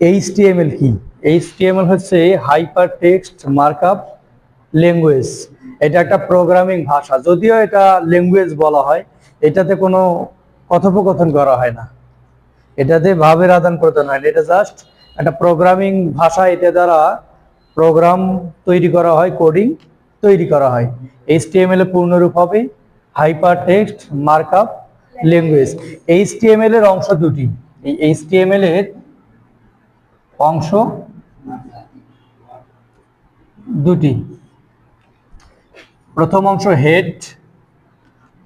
HTML কি? HTML হচ্ছে hyper text markup language এটা একটা প্রোগ্রামিং ভাষা। যদিও এটা ল্যাঙ্গুয়েজ বলা হয়, এটাতে কোনো কথোপকথন করা হয় না। এটাতে ভাবের আদান প্রদান হয় না। এটা জাস্ট একটা প্রোগ্রামিং ভাষা এটা দ্বারা প্রোগ্রাম তৈরি করা হয় কোডিং তৈরি করা হয়। এইচটিএমএল এর পূর্ণরূপ হবে hyper text markup language HTML এর অংশ দুটি। এই এইচটিএমএল এর অংশ দুটি। প্রথম অংশ হেড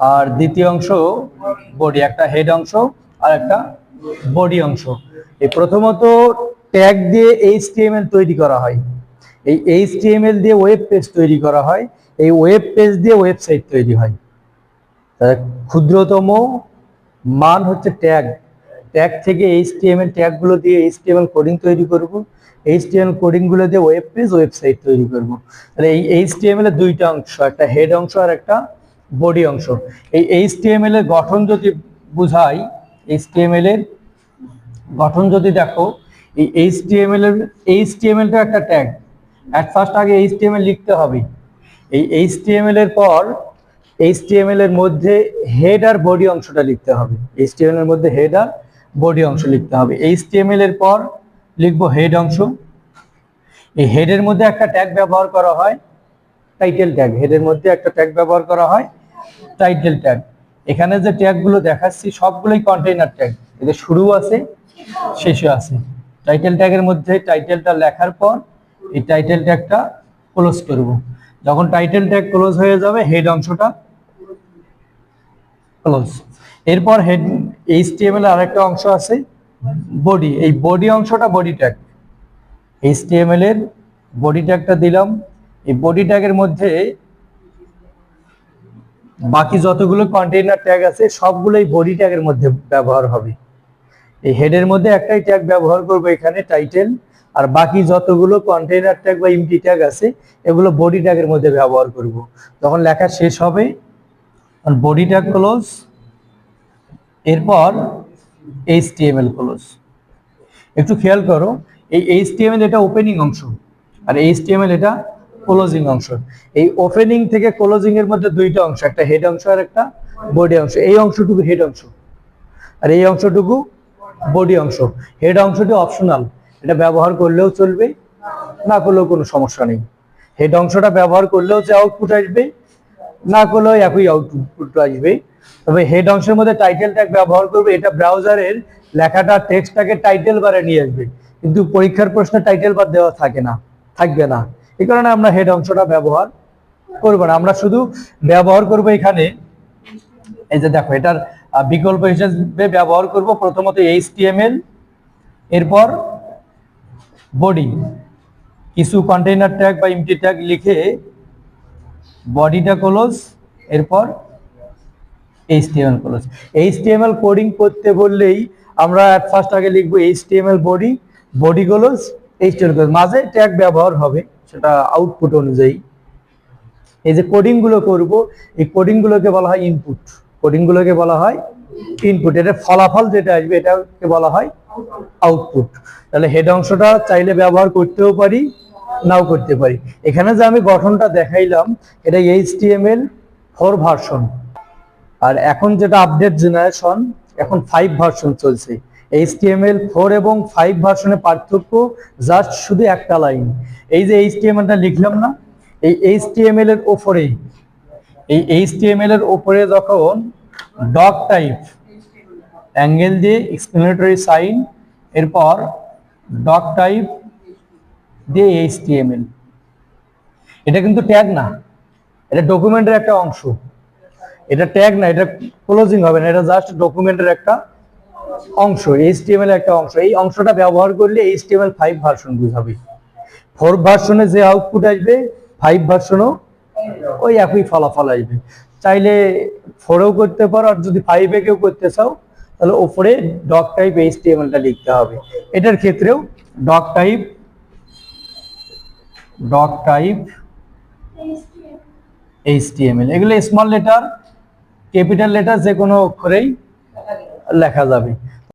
আর দ্বিতীয় অংশ বডি একটা হেড অংশ আর একটা বডি অংশ। এই প্রথমত ট্যাগ দিয়ে এইচটিএমএল তৈরি করা হয়। এই এইচটিএমএল দিয়ে ওয়েব পেজ তৈরি করা হয়। এই ওয়েব পেজ দিয়ে ওয়েবসাইট তৈরি হয়। ক্ষুদ্রতম মান হচ্ছে ট্যাগ ট্যাগ থেকে এইচটিএমএল ট্যাগগুলো দিয়ে এইচটিএমএল কোডিং তৈরি করব এইচটিএমএল কোডিংগুলো দিয়ে ওয়েব পেজ ওয়েবসাইট তৈরি করব তাহলে এই এইচটিএমএল এর দুইটা অংশ একটা হেড অংশ আর একটা বডি অংশ এই এইচটিএমএল এর গঠন যদি বুঝাই এইচটিএমএল এর গঠন যদি দেখো এই এইচটিএমএল এর এইচটিএমএলটা একটা ট্যাগ অ্যাট ফার্স্ট আগে এইচটিএমএল লিখতে হবে এই এইচটিএমএল এর পর এইচটিএমএল এর মধ্যে হেড আর বডি অংশটা লিখতে হবে এইচটিএমএল এর মধ্যে হেড আর বডি অংশ লিখতে হবে। এইচটিএমএল এর পর লিখব হেড অংশ। এই হেডের মধ্যে একটা ট্যাগ ব্যবহার করা হয়। টাইটেল ট্যাগ হেডের মধ্যে একটা ট্যাগ ব্যবহার করা হয়। টাইটেল ট্যাগ এখানে যে ট্যাগগুলো দেখাচ্ছি, সবগুলোই কন্টেইনার ট্যাগ এদের শুরু আছে, শেষে আছে। টাইটেল ট্যাগের মধ্যে টাইটেলটা লেখার পর এই টাইটেল ট্যাগটা ক্লোজ করব। যখন টাইটেল ট্যাগ ক্লোজ হয়ে যাবে হেড অংশটা ক্লোজ এরপর হেড এইচটিএমএল এর আরেকটা অংশ আছে বডি এই বডি অংশটা বডি ট্যাগ এইচটিএমএল এর বডি ট্যাগটা দিলাম, এই বডি ট্যাগের মধ্যে বাকি যতগুলো কন্টেইনার ট্যাগ আছে, সবগুলোই বডি ট্যাগের মধ্যে ব্যবহার হবে। এই হেডের মধ্যে একটাই ট্যাগ ব্যবহার করব এখানে টাইটেল আর বাকি যতগুলো কন্টেইনার ট্যাগ বা ইমটি ট্যাগ আছে, এগুলো বডি ট্যাগের মধ্যে ব্যবহার করব। যখন লেখা শেষ হবে। বডি ট্যাগ ক্লোজ এরপর এইচটিএমএল ক্লোজ একটু খেয়াল করো, এই এইচ এইচটিএমএল এটা ওপেনিং অংশ আর এইচটিএমএল এটা ক্লোজিং অংশ। এই ওপেনিং থেকে ক্লোজিং এর মধ্যে দুইটা অংশ, একটা হেড অংশ আর একটা বডি অংশ। এই অংশটুকু হেড অংশ আর এই অংশটুকু বডি অংশ। হেড অংশটি অপশনাল এটা ব্যবহার করলেও চলবে, না করলেও কোনো সমস্যা নেই। হেড অংশটা ব্যবহার করলেও যে আউটপুট আসবে না করলেও একই আউটপুট আসবে। তবে হেড অংশের মধ্যে টাইটেল ট্যাগ ব্যবহার করবে, এটা ব্রাউজারের লেখাটা টেক্সটটাকে টাইটেল বারে নিয়ে আসবে। কিন্তু পরীক্ষার প্রশ্নে টাইটেল বার দেওয়া থাকে না, থাকবে না। এই কারণে আমরা হেড অংশটা ব্যবহার করব না। আমরা শুধু ব্যবহার করব এখানে। এই যে দেখো, এটার বিকল্প হিসেবে ব্যবহার করব। প্রথমত এইচটিএমএল এরপর বডি কিছু কন্টেইনার ট্যাগ বা ইমটি ট্যাগ লিখে বডিটা ক্লোজ এরপর এইচটিএমএল ক্লোজ এইচটিএমএল কোডিং করতে বললেই আমরা অ্যাট ফার্স্ট আগে লিখব HTML body body close HTML close মাঝে ট্যাগ ব্যবহার হবে, সেটা আউটপুট অনুযায়ী। এই যে কোডিংগুলো করব, এই কোডিং গুলোকে বলা হয় ইনপুট কোডিং গুলোকে বলা হয় ইনপুট এটা ফলাফল যেটা আসবে, এটাকে বলা হয় আউটপুট তাহলে হেড অংশটা চাইলে ব্যবহার করতেও পারি। নাও করতে পারি। এখানে যে আমি গঠনটা দেখাইলাম, এটা এইচটিএমএল ফোর ভার্সন আর এখন যেটা আপডেট জেনারেশন এখন ফাইভ ভার্সন চলছে। এইচটিএমএল ফোর এবং ফাইভ ভার্সনের পার্থক্য জাস্ট শুধু একটা লাইন এই যে এইচটিএমএলটা লিখলাম না, এই এইচটিএমএল এর ওপরে, এই এইচটিএমএল এর ওপরে যখন ডক টাইপ অ্যাঙ্গেল দিয়ে এক্সপ্লেনেটরি সাইন এরপর ডক টাইপ দিয়ে এইচটিএমএল এটা কিন্তু ট্যাগ না, এটা ডকুমেন্টের একটা অংশ। এটা ট্যাগ না, এটা ক্লোজিং হবে না, এটা জাস্ট ডকুমেন্টের একটা অংশ এইচটিএমএল একটা অংশ। এই অংশটা ব্যবহার করলে এইচটিএমএল ফাইভ ভার্সন বুঝাবে। ফোর ভার্সনে যে আউটপুট আসবে ফাইভ ভার্সনও ওই একই ফলাফল আসবে। চাইলে ফোরেও করতে পারো, আর যদি ফাইভে কেউ করতে চাও, তাহলে ওপরে ডক টাইপ এইচটিএমএলটা লিখতে হবে। এটার ক্ষেত্রেও doc type doc type HTML এগুলো স্মল লেটার ক্যাপিটাল লেটার যে কোনো অক্ষরেই লেখা যাবে।